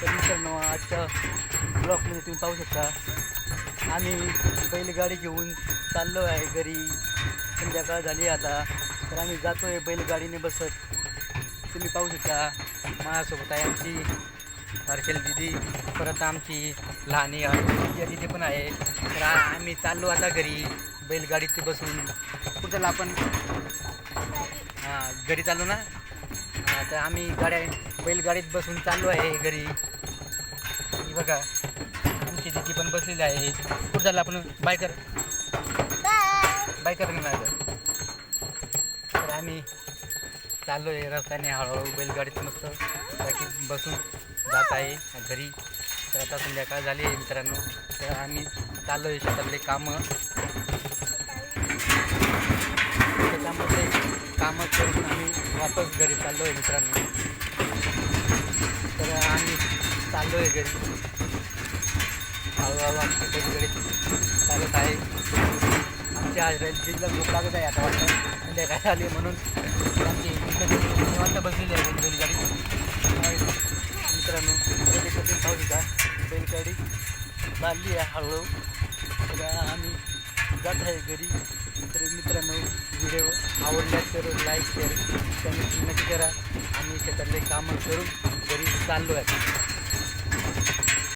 तर मित्रांनो आजच्या ब्लॉकमध्ये तुम्ही पाहू शकता आम्ही बैलगाडी घेऊन चाललो आहे घरी. संध्याकाळ झाली आता तर आम्ही जातो आहे बैलगाडीने बसत. तुम्ही पाहू शकता माझ्यासोबत आहे आमची हर्षल दिदी परत आमची लहानी हर्षल दिदी पण आहे. तर आम्ही चाललो आता घरी. बैलगाडीत बसून कुठं आपण हां घरी चाललो ना. हां तर आम्ही गाड्या बैलगाडीत बसून चाललो आहे घरी. ही बघा आमची दिदी पण बसलेली आहे. कुठं चाललं आपण? बायकर. बायकर नाही तर आम्ही चाललो आहे रस्त्याने हळूहळू बैलगाडीत मस्त बाकी बसून जात आहे घरी. तर आता संध्याकाळ झाली आहे मित्रांनो. तर आम्ही चाललो आहे शेतातले कामं. कामं करून आम्ही वापस घरी चाललो आहे मित्रांनो. तर आम्ही चाललो आहे घरी. हळूहळू आमची बैलगाडी चालत आहे. आमच्या आज जिल्हा झोप लागत आहे आता वाटतं. म्हणजे संध्याकाळ आली म्हणून आमची निवांत बसलेली आहे बैलगाडी. मित्रांनो बैलगाडी पाहू का बैलगाडी चालली आहे हळूहळू. तर आम्ही जात आहे घरी. तर मित्रांनो व्हिडिओ तर लाईक शेअर कमेंट नक्की करा. आम्ही शेतातले कामं करून घरी चाललो आहे